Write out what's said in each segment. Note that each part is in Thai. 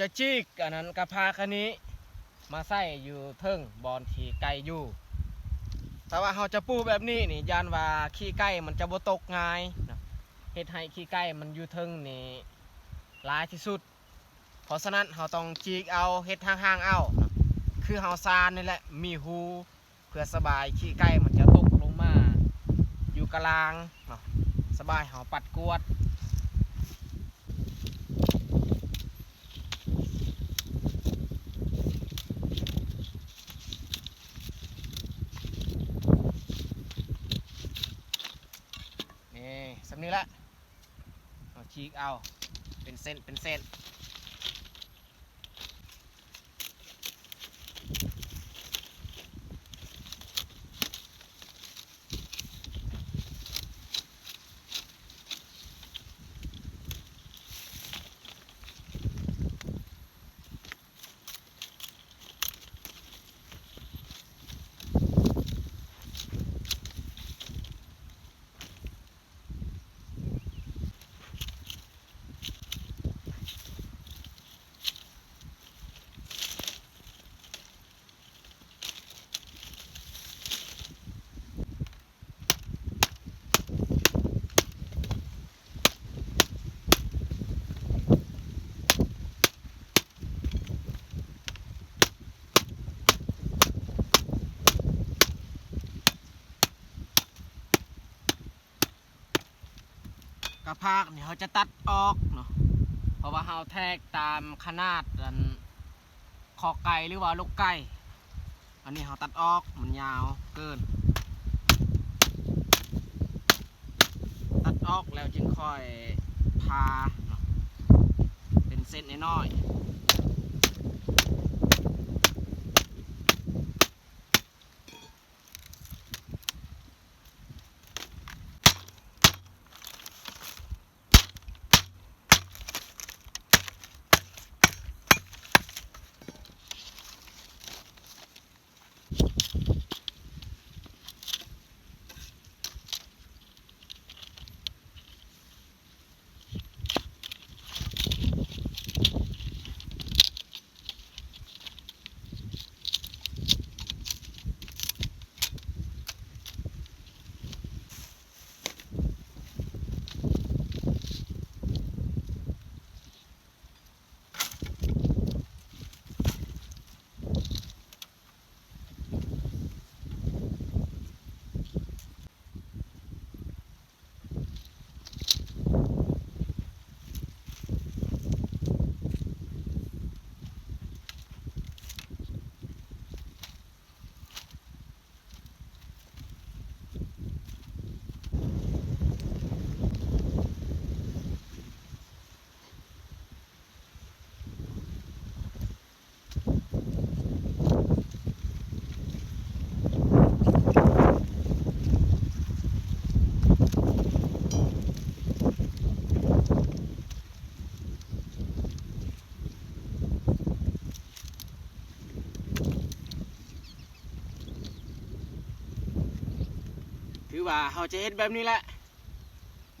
จะจีกอันนั้นกระพากอันนี้ มาใส่อยู่เทิงบอนที่ไก่อยู่ แต่ว่าเขาจะปูแบบนี้นี่ยานว่าขี้ไก่มันจะบ่ตกง่ายเฮ็ดให้ขี้ไก่มันอยู่เทิงนี่หลายที่สุด เพราะฉะนั้นเราต้องจีกเอาเฮ็ดห่างๆเอาคือเฮาซานนี่แหละมีหูเพื่อสบายขี้ไก่มันจะตกลงมา อยู่กลางสบายเฮาปัดกวด นี่สำนี้ละเราชีกเอาเป็นเส้นเป็นเส้น ระพากเนี่ยเขาจะตัดออกเนาะเพราะว่าเขาแทกตามขนาดอันคอไก่หรือว่าลูกไก่อันนี้เขาตัดออกมันยาวเกิน ตัดออกแล้วจึงค่อยพาเนาะเป็นเส้นน้อยๆ ว่าเขาจะเฮ็ดแบบนี้แหละ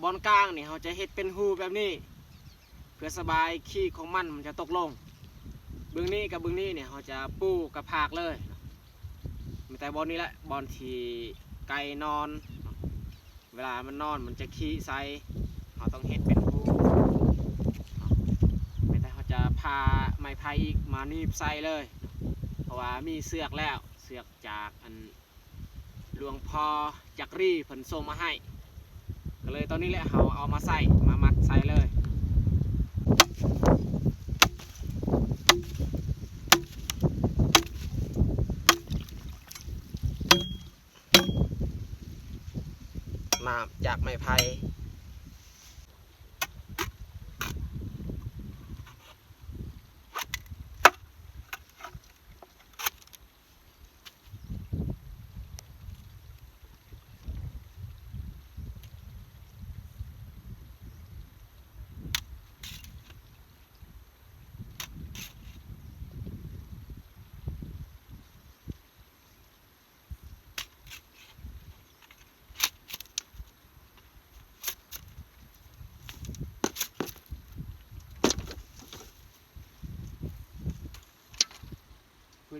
บอนกลางนี่เขาจะเฮ็ดเป็นหูแบบนี้ เพื่อสบายขี้ของมันมันจะตกลง เบื้องนี้กับเบื้องนี้เนี่ยเขาจะปูกระพากเลยมีแต่บอลนี้แหละ บอลที่ไก่นอน เวลามันนอนมันจะขี้ใส่เขาต้องเฮ็ดเป็นหูไม่แต่เขาจะพาไม้ไผ่อีกมานีบใส่เลย เพราะว่ามีเสือกแล้ว เสือกจากอัน หลวงพ่อจักรีผนโส่งมาให้ ก็เลยตอนนี้แหละเขาเอามาใส่มามัดใส่เลยน้ำจากไม้ไผ่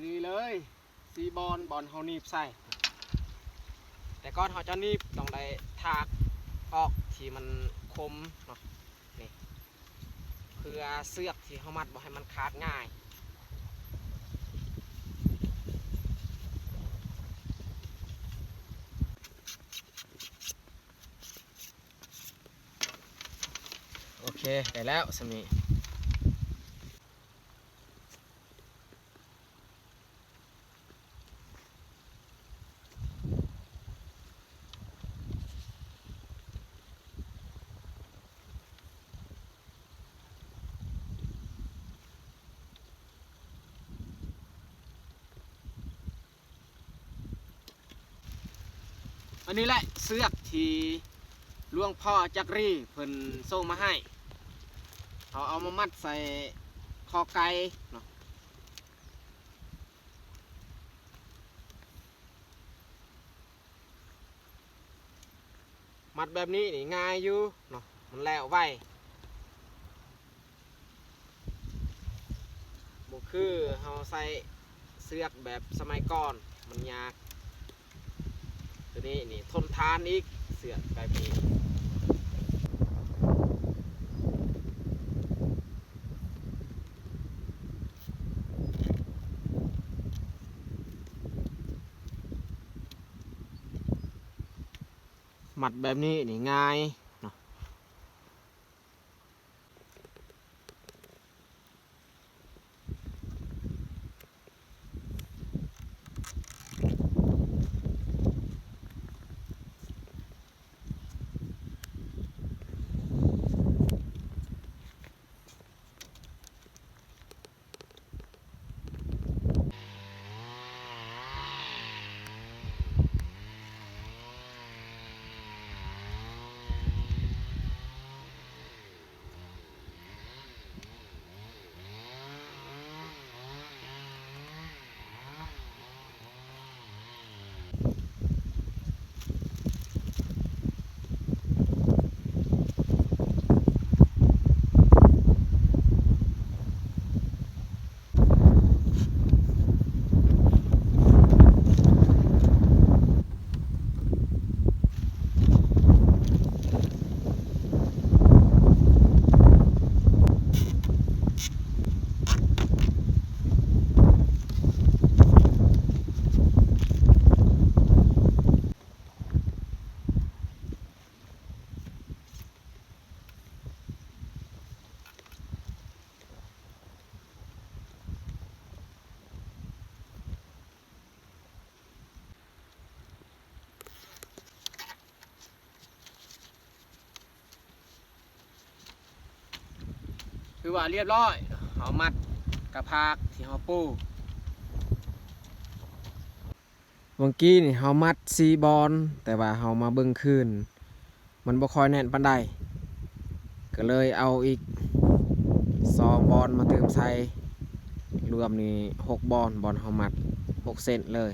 นี้เลยซีบอลบอลเฮานีบใส่ แต่ก่อนเฮาจะนีบต้องได้ถากออกที่มันคมเนาะนี่เพื่อเสือกที่เฮามัดบ่ให้มันขาดง่ายโอเคได้แล้วสมี อันนี้แหละเสือกที่หลวงพ่อจักรีเพิ่นส่งมาให้ เอาเอามามัดใส่คอไก่เนาะมัดแบบนี้นี่ง่ายอยู่เนาะมันแล้วไวบุคือเฮาใส่เสือกแบบสมัยก่อนมันยาก ตัวนี้นี่ทนทานอีกเสือกแบบนี้หมัดแบบนี้นี่ง่าย อว่าเรียบร้อยเอามัดกระพากที่เฮาปูเมื่อกี้นี่เฮามัดซีบอลแต่ว่าเฮามาเบิ่งคืนมันบ่ค่อยแน่นปานใดก็เลยเอาอีกสองบอลมาเติมใส่รวมนี่หกบอลบอลเฮามัดหกเซนเลย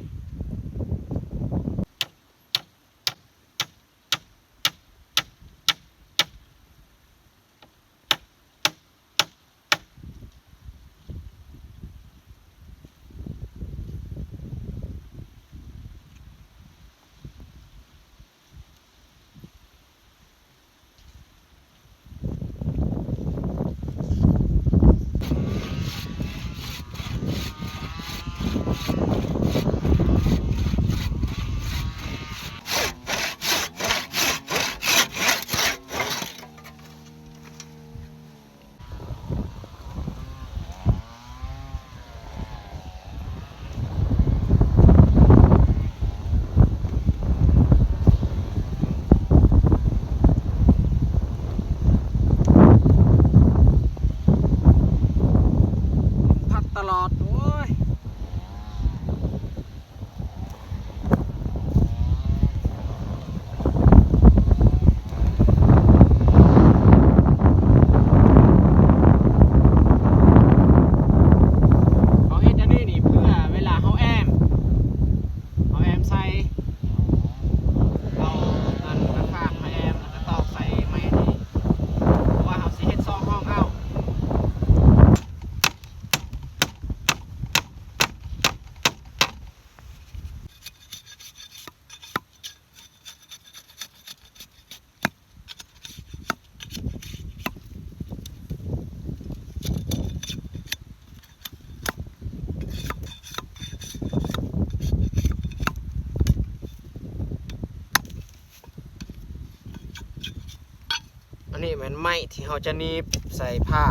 ที่เราจะนีบใส่ผ้า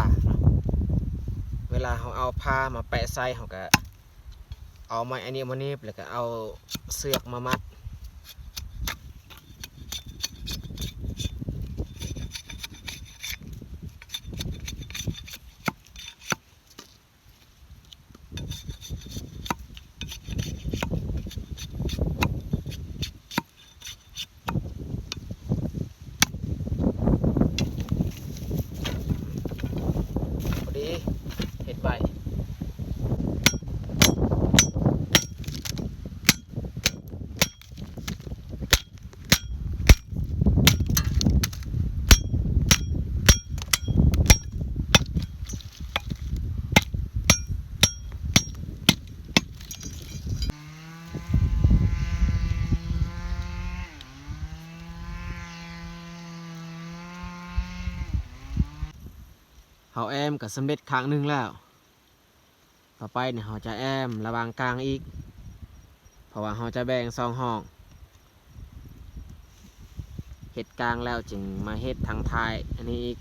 เวลาเราเอาผ้ามาแปะใส่เราก็เอาไม้อันนี้มานีบแล้วก็เอาเสือกมามัด พอดีเห็ดใบเขาแอม กับสำเร็จครั้งหนึ่งแล้ว ต่อไปเนี่ยเขาจะแอมระวางกลางอีก เพราะว่าเขาจะแบ่งซองห้องเห็ดกลางแล้วจึงมาเห็ดทางท้ายอันนี้อีก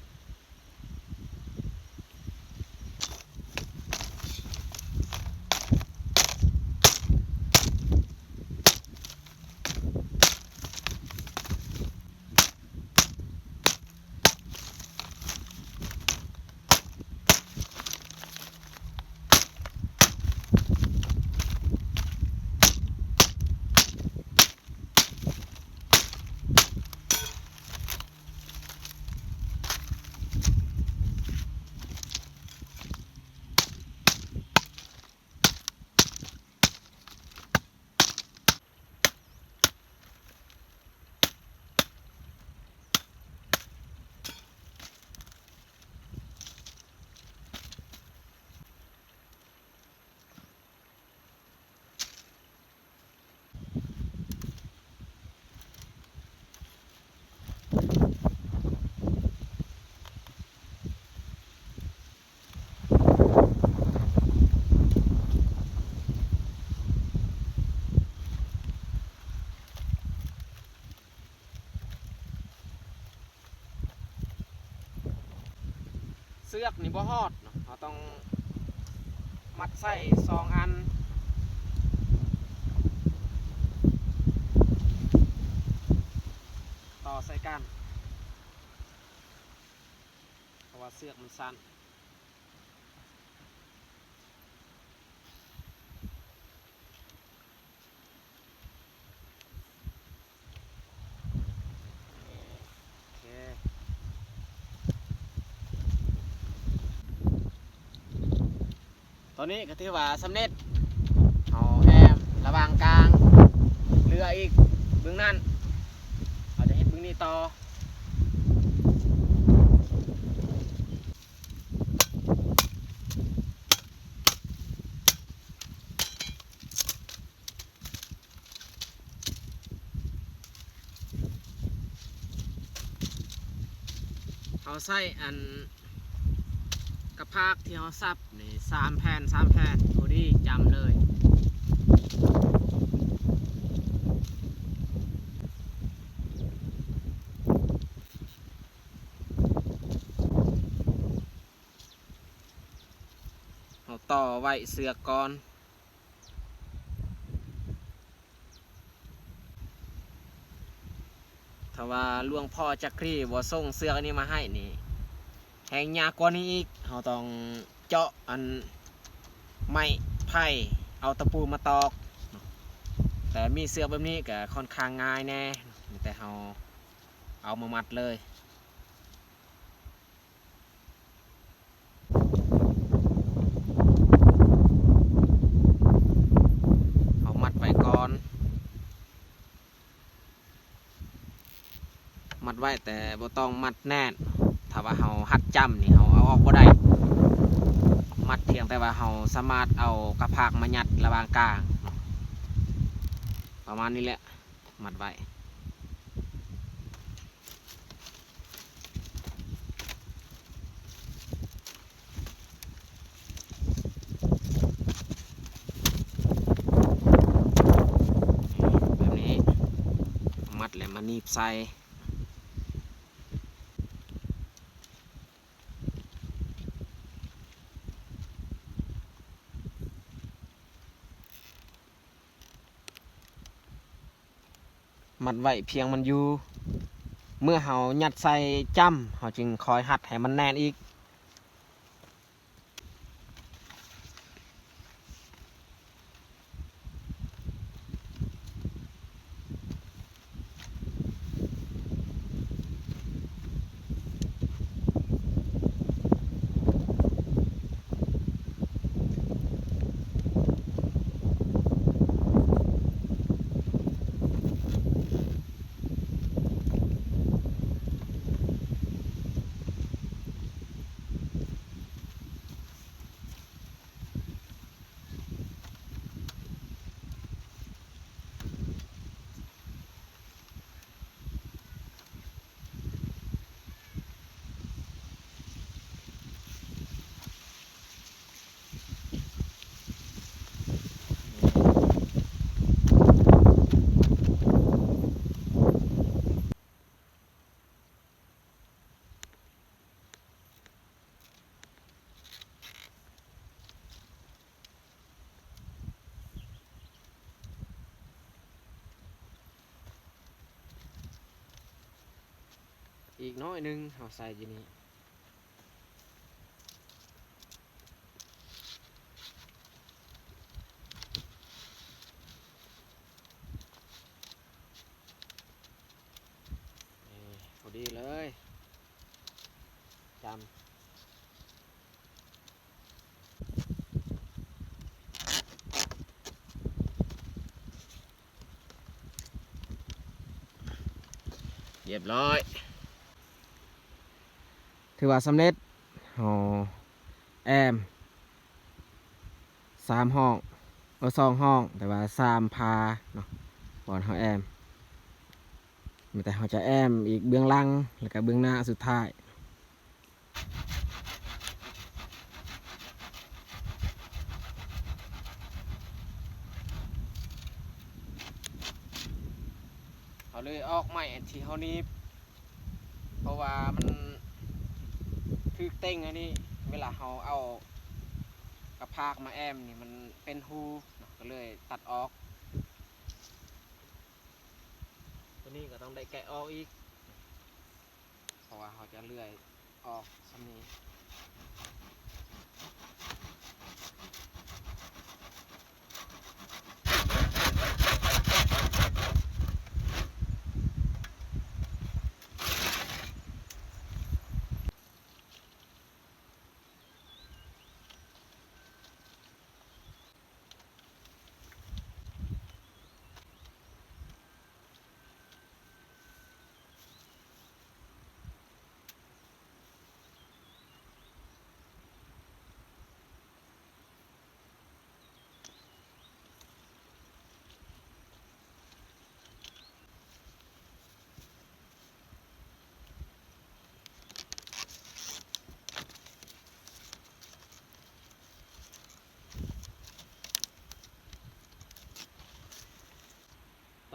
สือกนี่บ่ฮอดเนาะเราต้องมัดใส่สองอันต่อใส่กันเพราะว่าเสือกมันสั้น ตอนนี้ก็ถือว่าสำเร็จเอาแอมระวางกลางเรืออีกบึงนั่นเราจะเห็นบึงนี้ต่อเอาใส่อันกระพากที่เขาซับนี่ สามแผ่นสามแผ่นพอดีจำเลยเอาต่อไว้เสือกก่อนถ้าว่าหลวงพ่อจักรีบ่ส่งเสือกนนี้มาให้นี่แหงยากกว่านี้อีกเราต้อง เจาะอันไม้ไผ่เอาตะปูมาตอก แต่มีเสือแบบนี้ก็ค่อนข้างง่ายแน่ แต่เราเอามามัดเลยเอามัดไว้ก่อนมัดไว้แต่บ่ต้องมัดแน่น ถ้าว่าเราหัดจำนี่เราเอาออกบ่ได้ แต่ว่าเราสามารถเอากระพากมายัดระหว่างกลาง ประมาณนี้แหละมัดไว้แบบนี้ มัดแล้วมานีบใส่ มัดไว้เพียงมันอยู่ เมื่อเฮายัดใส่จ้ำเฮาจึงคอยหัดให้มันแน่นอีก อีก น้อยหนึงเฮาใส่อยู่นี่พอดีเลยจำเรียบร้อย ถือว่าสำเร็จหอแอมสามห้องเออสองห้อง แต่ว่าสามพาเนาะบอนเฮาแอมแต่เขาจะแอมอีกเบื้องล่างแล้วก็เบื้องหน้าสุดท้ายเขาเลยออกใหม่ที่เขานี้เพราะว่ามัน คือเต้งอันนี้ เวลาเราเอากระพากมาแอมนี่มันเป็นหูก็เลยตัดออกตัวนี้ก็ต้องได้แกะออกอีกเพราะว่าเขาจะเลื่อยออกซ้ำนี้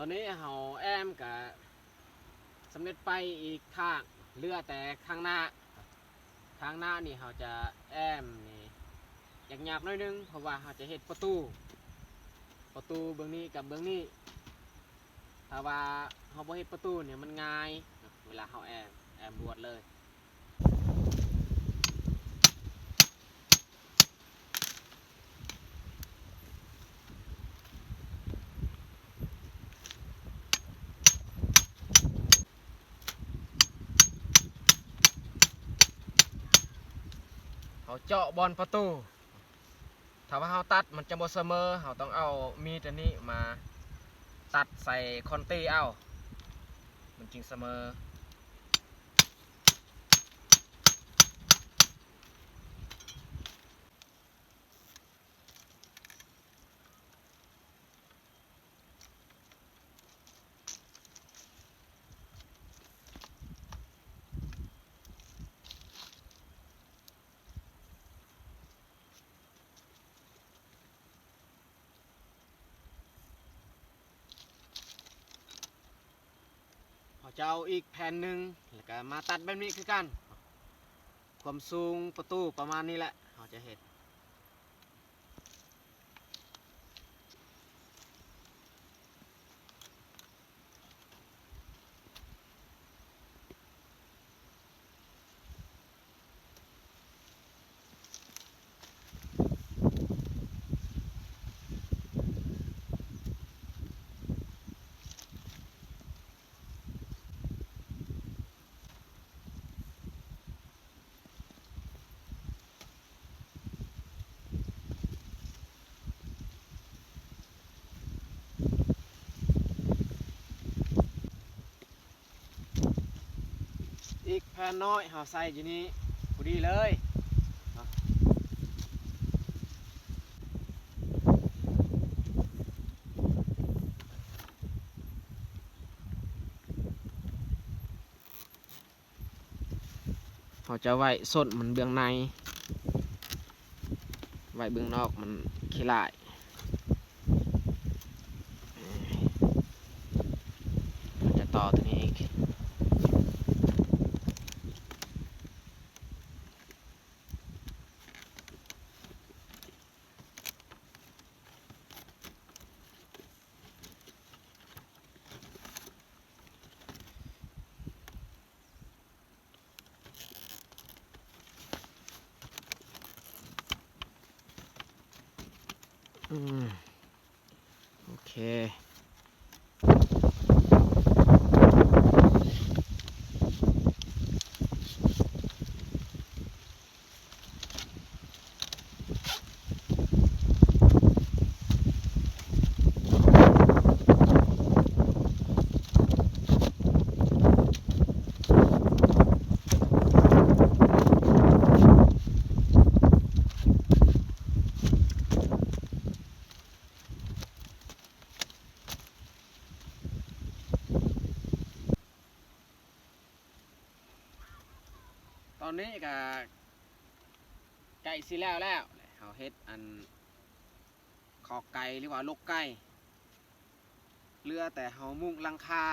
อนนี้เขาแอมกับสำเร็จไปอีกข้างเลือแต่ข้างหน้า ข้างหน้านี่เขาจะแอมนี่อยากหยาบหน้อยนึงเพราะว่าเขาจะเห็ดประตู ประตูเบื้องนี้กับเบื้องนี้ถ้าว่าเขาบ่เห็ดประตูเนี่ยมันง่าย เวลาเขาแอมแอมบวดเลย เขาเจาะบอลประตูถ้าว่าเขาตัดมันจะบ่เสมอเขาต้องเอามีดอันนี้มาตัดใส่คอนตี้เอา มันจึงเสมอ เขาจะเอาอีกแผ่นหนึ่งแล้วก็มาตัดแบบนี้คือกัน ความสูงประตูประมาณนี้แหละเขาจะเห็น แค่นน้อยเฮาใส่อยู่นี้พอดีเลยเขาจะไว้ส้นมันเบื้องใน ไว้เบื้องนอกมันขี้ลาย มันจะต่อตัวนี้อีก อืม โอเค ตอนนี้ก็ไก่สิแล้วแล้วเขาเฮ็ดอันขอกไก่ หรือว่าลกไก่เรือแต่เฮามุงลังคา